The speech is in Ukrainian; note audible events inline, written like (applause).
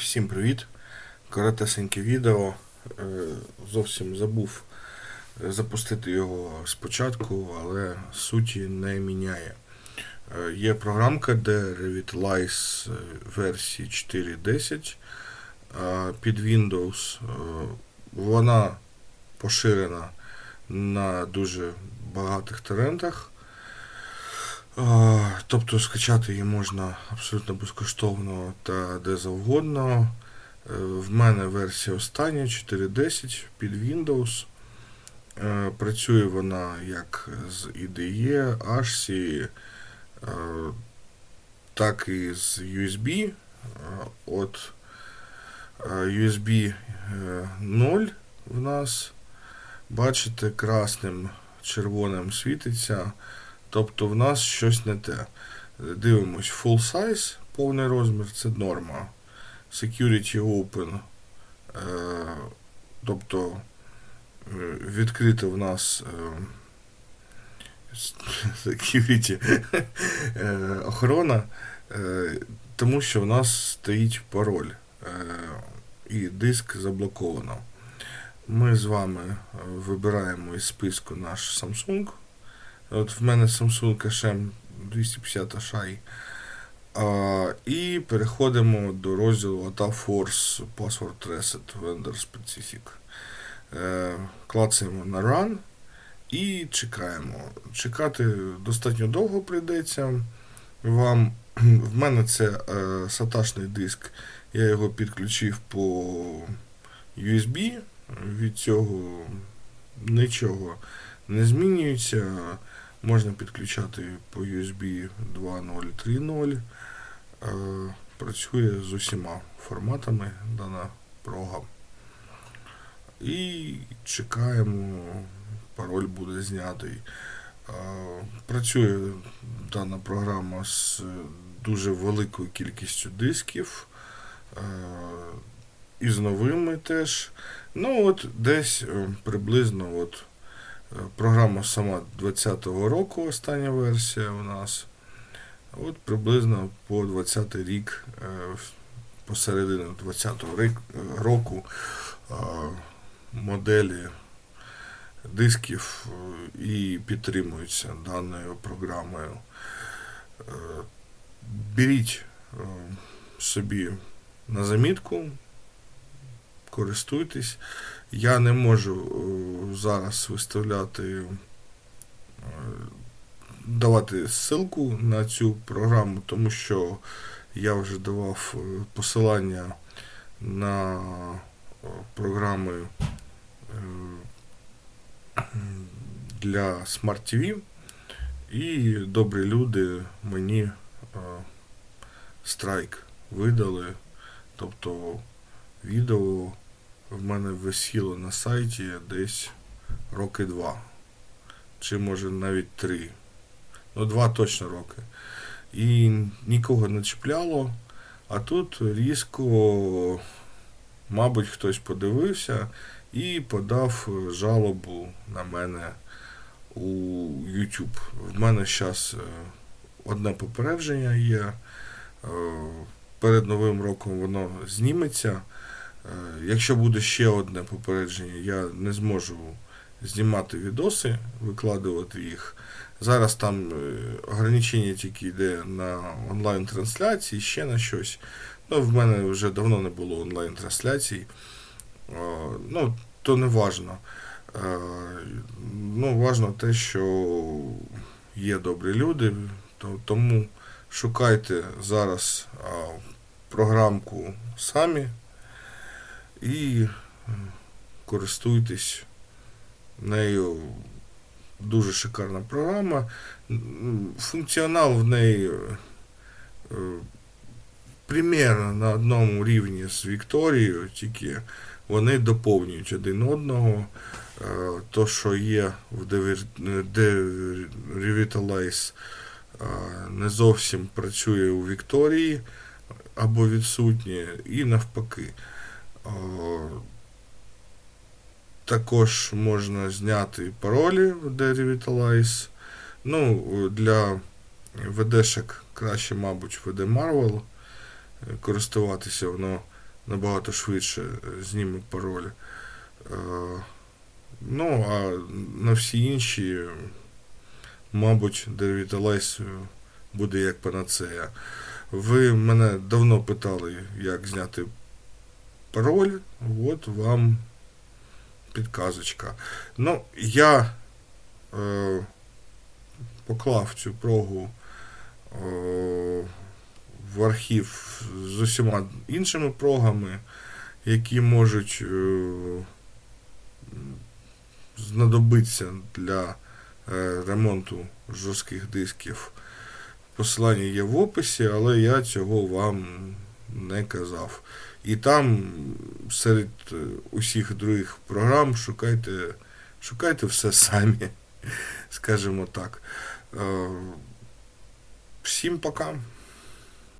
Всім привіт! Коротесеньке відео. Е, Зовсім забув е, запустити його спочатку, але суті не міняє. Е, Є програмка, де Revitalize версії 4.10 е, під Windows. Вона поширена на дуже багатих торрентах. Тобто скачати її можна абсолютно безкоштовно та де завгодно. Е, В мене версія остання 4.10 під Windows. Е, Працює вона як з IDE, ASCII, е, так і з USB. От USB е, 0 в нас, бачите, красним, червоним світиться. Тобто в нас щось не те. Дивимось, full size, повний розмір це норма. Security Open. Е, тобто е, відкрита в нас е, (laughs) security охорона, тому що в нас стоїть пароль і диск заблоковано. Ми з вами вибираємо із списку наш Samsung. От в мене Samsung HM 250 Hi. А, і переходимо до розділу ATA Force Password Reset Vendor Specific. Е, клацаємо на Run і чекаємо. Чекати достатньо довго прийдеться вам. (clears throat) В мене це е, диск. Я його підключив по USB. Від цього нічого не змінюється. Можна підключати по USB 2.0, 3.0. Е, Працює з усіма форматами дана прога. І чекаємо, пароль буде знятий. Е, Працює дана програма з дуже великою кількістю дисків. е, І з новими теж. Ну, от десь приблизно от Програма сама 20-го року, остання версія у нас. От приблизно по 20 рік, е, посередину 20-го е, року е, моделі дисків е, і підтримуються даною програмою. Е, Беріть е, собі на замітку, користуйтесь. Я не можу е, зараз виставляти, е, давати ссылку на цю програму, тому що я вже давав е, посилання на програми для Smart TV, і добрі люди мені страйк видали, тобто відео в мене висіло на сайті десь роки два. Чи може навіть три. Ну, два точно роки. І нікого не чіпляло. А тут різко, мабуть, хтось подивився і подав жалобу на мене у YouTube. В мене зараз одне попередження є. Е, Перед Новим роком воно зніметься. Е, Якщо буде ще одне попередження, я не зможу знімати відоси, викладувати їх. Зараз там е, ограничення тільки йде на онлайн-трансляції, ще на щось. Ну, в мене вже давно не було онлайн-трансляцій. Е, Ну, то не важно. Ну, важно те, що є добрі люди, тому шукайте зараз програмку самі і е, користуйтесь нею. Дуже шикарна програма. Функціонал в неї е, примерно на одному рівні з Вікторією, тільки вони доповнюють один одного. Е, То, що є в Revitalize, не зовсім працює у Вікторії або відсутнє, і навпаки. Е, Також можна зняти паролі в Derevitalize. Ну, для VD-шек краще, мабуть, VD Marvel е, користуватися, воно набагато швидше е, зніме пароль. Ну, а на всі інші, мабуть, Devitalize буде як панацея. Ви мене давно питали, як зняти пароль. От вам підказочка. Ну, я е, поклав цю прогу е, в архів з усіма іншими прогами, які можуть е, знадобитися для е, ремонту жорстких дисків. Посилання є в описі, але я цього вам не казав. І там серед е, усіх других програм шукайте, шукайте все (laughs) самі, скажімо так. Е, Всім пока.